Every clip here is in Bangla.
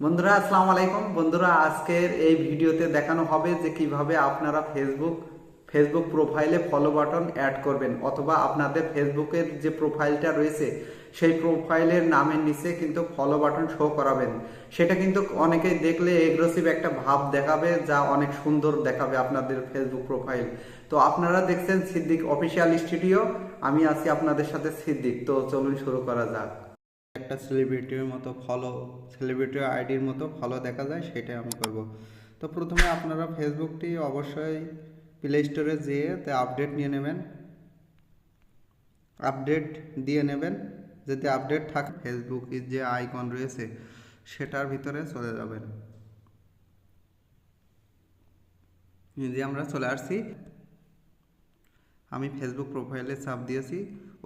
বন্ধুরা, আসসালামু আলাইকুম। বন্ধুরা, আজকের এই ভিডিওতে দেখানো হবে যে কীভাবে আপনারা ফেসবুক ফেসবুক প্রোফাইলে ফলো বাটন অ্যাড করবেন অথবা আপনাদের ফেসবুকের যে প্রোফাইলটা রয়েছে, সেই প্রোফাইলের নামের নিচে কিন্তু ফলো বাটন শো করাবেন। সেটা কিন্তু অনেকেই দেখলে এগ্রেসিভ একটা ভাব দেখাবে যা অনেক সুন্দর দেখাবে আপনাদের ফেসবুক প্রোফাইল তো আপনারা দেখছেন সিদ্দিক অফিসিয়াল স্টুডিও আমি আছি আপনাদের সাথে সিদ্দিক। তো চলুন শুরু করা যাক। একটা সেলিব্রিটির মতো ফলো সেলিব্রিটি আইডির মতো ফলো দেখা যায়, সেটাই আমি করব। তো প্রথমে আপনারা ফেসবুকটি অবশ্যই প্লে স্টোরে যেয়ে তে আপডেট নিয়ে নেবেন। আপডেট দিয়ে নেবেন। যদি আপডেট থাকে ফেসবুক যে আইকন রয়েছে, সেটার ভিতরে চলে যাবেন। যে আমরা চলে আসছি, আমি ফেসবুক প্রোফাইলে চাপ দিয়েছি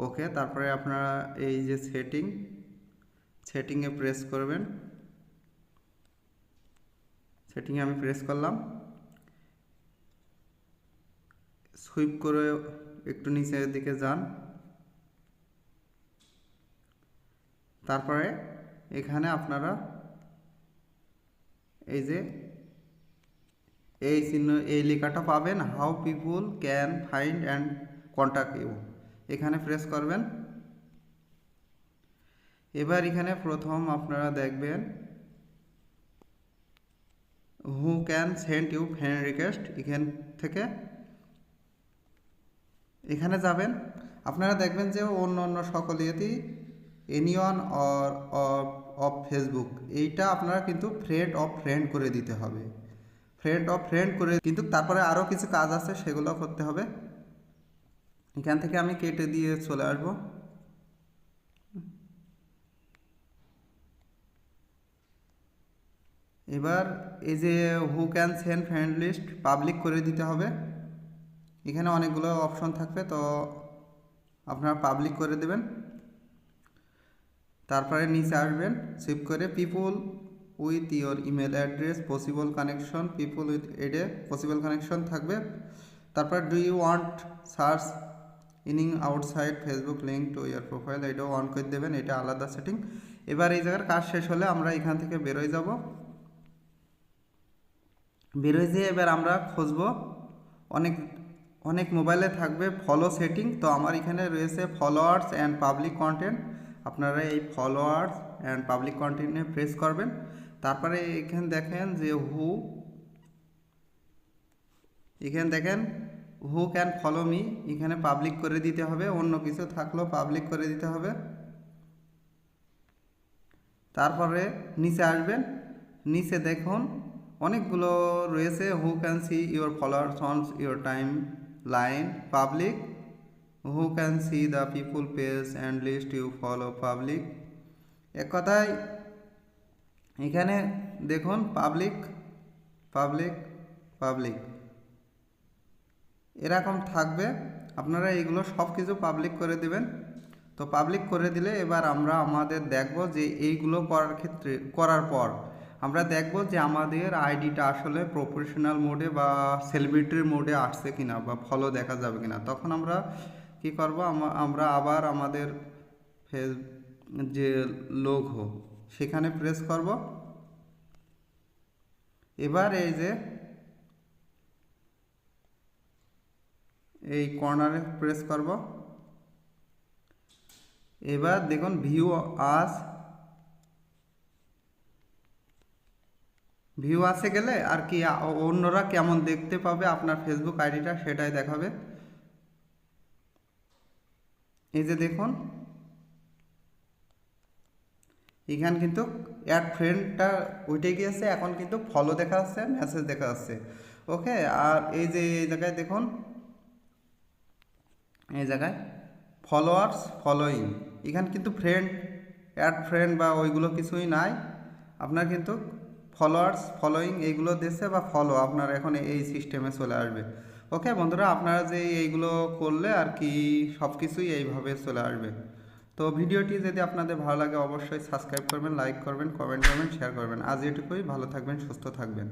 ওকে তারপরে আপনারা এই যে সেটিং সেটিংয়ে প্রেস করবেন। সেটিংয়ে আমি প্রেস করলাম। সুইপ করে একটু নিচের দিকে যান। তারপরে এখানে আপনারা এই যে এই চিহ্ন, এই লেখাটা পাবেন how people can find and contact you এখানে প্রেস করবেন। এবার এখানে প্রথম আপনারা দেখবেন who can send you friend request এখান থেকে। এখানে যাবেন, আপনারা দেখবেন যে অন্য অন্য সকল ইয়েতেই এনিওয়ান অর অফ ফেসবুক এইটা আপনারা কিন্তু ফ্রেন্ড অফ ফ্রেন্ড করে দিতে হবে। ফ্রেন্ড অফ ফ্রেন্ড করে, কিন্তু তারপরে আরও কিছু কাজ আছে সেগুলো করতে হবে। এখান থেকে আমি কেটে দিয়ে চলে আসব। এবার এই যে who can send friend list public করে দিতে হবে। এখানে অনেকগুলো অপশন থাকবে, তো আপনারা পাবলিক করে দেবেন। তারপরে নিচে আসবেন সেভ করে people with your email address possible connection people with এডে possible connection থাকবে। তারপর do you want search inning outside Facebook link to your profile এটাও অন করে দেবেন, এটা আলাদা সেটিং এবার এই জায়গার কাজ শেষ হলে আমরা এখান থেকে বেরোয় যাব। বেরোয় যেয়ে এবার আমরা খুঁজব। অনেক অনেক মোবাইলে থাকবে ফলো সেটিং তো আমার এখানে রয়েছে ফলোয়ার্স অ্যান্ড পাবলিক কন্টেন্ট আপনারা এই ফলোয়ার্স অ্যান্ড পাবলিক কন্টেন্টে প্রেস করবেন। তারপরে এখানে দেখেন যে হু এখানে দেখেন হু ক্যান ফলো মি এখানে পাবলিক করে দিতে হবে, অন্য কিছু থাকলেও পাবলিক করে দিতে হবে। তারপরে নিচে আসবেন। নিচে দেখুন অনেকগুলো রয়েছে who can see your followers on your timeline public who can see the people page and list you follow public এক কথায়, এখানে দেখুন পাবলিক পাবলিক পাবলিক এরকম থাকবে। আপনারা এগুলো সব কিছু পাবলিক করে দেবেন। তো পাবলিক করে দিলে এবার আমরা আমাদের দেখব যে এইগুলো করার ক্ষেত্রে, করার পর আমরা দেখব যে আমাদের আইডিটা আসলে প্রফেশনাল মোডে বা সেলিব্রিটির মোডে আসছে কিনা বা ফলো দেখা যাবে কিনা। তখন আমরা কি করব? আমরা আবার আমাদের ফেস, যে লোগো সেখানে প্রেস করব। এবার এই যে এই কর্নারে প্রেস করব। এবার দেখুন ভিউ আস ভিউ আসে গেলে আর কি অন্যরা কেমন দেখতে পাবে আপনার ফেসবুক আইডিটা সেটাই দেখাবে। এই যে দেখুন। এখানে কিন্তু অ্যাড ফ্রেন্ডটা উঠে গিয়েছে, এখন কিন্তু ফলো দেখা যাচ্ছে মেসেজ দেখা যাচ্ছে। ওকে আর এই যে, এই জায়গায় দেখুন। এই জায়গায় ফলোয়ার্স ফলোয়িং এখানে কিন্তু ফ্রেন্ড অ্যাড ফ্রেন্ড বা ওইগুলো কিছুই নাই। আপনার কিন্তু ফলোয়ার্স ফলোয়িং এইগুলো দিচ্ছে বা ফলো আপনার এখন এই সিস্টেমে চলে আসবে। ওকে বন্ধুরা, আপনারা যে এইগুলো করলে আর কি সব কিছুই এইভাবে চলে আসবে। তো ভিডিওটি যদি আপনাদের ভালো লাগে, অবশ্যই সাবস্ক্রাইব করবেন লাইক করবেন কমেন্ট করবেন শেয়ার করবেন। আজ এটুকুই, ভালো থাকবেন, সুস্থ থাকবেন।